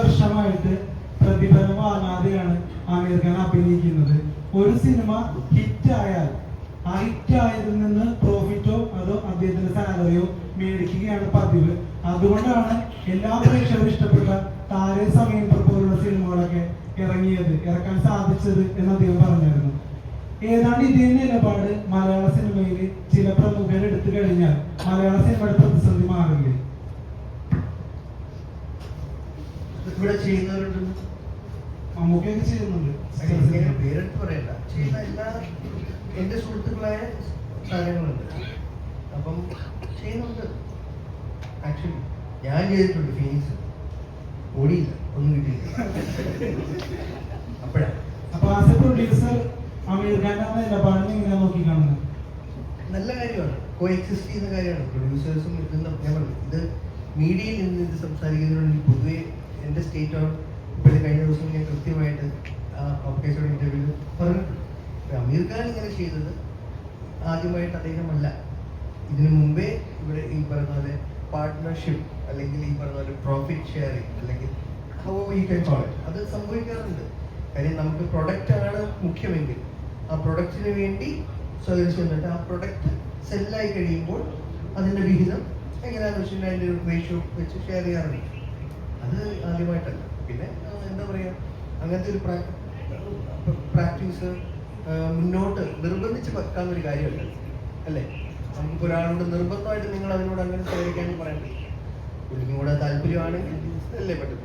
വർഷമായിട്ട് പ്രതിഫലം വാങ്ങാതെയാണ് ആമീർ ഖാൻ അഭിനയിക്കുന്നത്. ഒരു സിനിമ ഹിറ്റ് ആയാൽ ആ ഹിറ്റ് ആയതിൽ നിന്ന് പ്രോഫിറ്റോ അതോ അദ്ദേഹത്തിന്റെ സാലറിയോ മേടിക്കുകയാണ് പതിവ്. അതുകൊണ്ടാണ് എല്ലാ പ്രേക്ഷകരും ഇഷ്ടപ്പെട്ട താരേ സമയം പോലുള്ള സിനിമകളൊക്കെ ഇറങ്ങിയത് ഇറക്കാൻ സാധിച്ചത് എന്ന് അദ്ദേഹം പറഞ്ഞിരുന്നു ഏതാണ്ട് ഇതേ നിലപാട് മലയാള സിനിമയിൽ ചില പ്രമുഖർ എടുത്തു കഴിഞ്ഞാൽ മലയാള സിനിമയുടെ ഇവിടെ ചെയ്യുന്നവരുണ്ട്. മമ്മൂക്കയൊക്കെ ചെയ്യുന്നുണ്ട്. പേരെടുത്ത് പറയണ്ട. ചെയ്യുന്ന എല്ലാ എന്റെ സുഹൃത്തുക്കളായ സാധനങ്ങളുണ്ട് അപ്പം ചെയ്യുന്നുണ്ട്. ആക്ച്വലി ഞാൻ ചെയ്തിട്ടുണ്ട് ഫീനിക്സ് ഓടിയില്ല. ഒന്നും കിട്ടിയില്ല. അപ്പോഴാ. അപ്പൊ ആസ് എ പ്രൊഡ്യൂസർ അമീർ ഖാന്റെ ആ നിലപാടിനെ നോക്കി കാണുന്നത്? നല്ല കാര്യമാണ്. കോ എക്സിസ്റ്റ് ചെയ്യുന്ന കാര്യമാണ്. പ്രൊഡ്യൂസേഴ്സും ഇതെന്ന് ഞാൻ പറഞ്ഞു ഇത് മീഡിയയിൽ നിന്ന് ഇത് സംസാരിക്കുന്നതിനോട് പൊതുവെ എന്റെ സ്റ്റേറ്റ് ഓഫ് ഇപ്പോൾ കഴിഞ്ഞ ദിവസം ഞാൻ കൃത്യമായിട്ട് ഓഫീസോട് ഇന്റർവ്യൂ പറഞ്ഞിട്ടുണ്ട്. അമീർ ഖാൻ ഇങ്ങനെ ചെയ്തത് ആദ്യമായിട്ട് അദ്ദേഹമല്ല. ഇതിനു മുമ്പേ ഇവിടെ ഈ പറഞ്ഞ പോലെ പാർട്ട്ണർഷിപ്പ് അല്ലെങ്കിൽ ഈ പറഞ്ഞ പോലെ പ്രോഫിറ്റ് ഷെയറിങ് അല്ലെങ്കിൽ ഹൗ കോൾ അത് സംഭവിക്കാറുണ്ട്. കാര്യം നമുക്ക് പ്രൊഡക്റ്റ് ആണ് മുഖ്യമെങ്കിൽ ആ പ്രൊഡക്റ്റിന് വേണ്ടി സർവീസ് എന്നിട്ട് ആ പ്രൊഡക്റ്റ് സെല്ലായി കഴിയുമ്പോൾ അതിന്റെ വിഹിതം എങ്ങനെയാണെന്ന് വെച്ചിട്ടുണ്ടെങ്കിൽ അതിന്റെ വെച്ച് ഷെയർ ചെയ്യാറുണ്ട്. അത് ആദ്യമായിട്ടല്ല. പിന്നെ എന്താ പറയാ അങ്ങനത്തെ ഒരു പ്രാക്ടീസ് മുന്നോട്ട് നിർബന്ധിച്ച് വെക്കാവുന്ന ഒരു കാര്യമല്ല. അല്ലേ? നമുക്ക് ഒരാളോട് നിർബന്ധമായിട്ട് നിങ്ങൾ അതിനോട് അങ്ങനെ സഹകരിക്കാൻ പറയാൻ പുള്ളിക്കും കൂടെ താല്പര്യമാണെങ്കിൽ അല്ലേ പറ്റും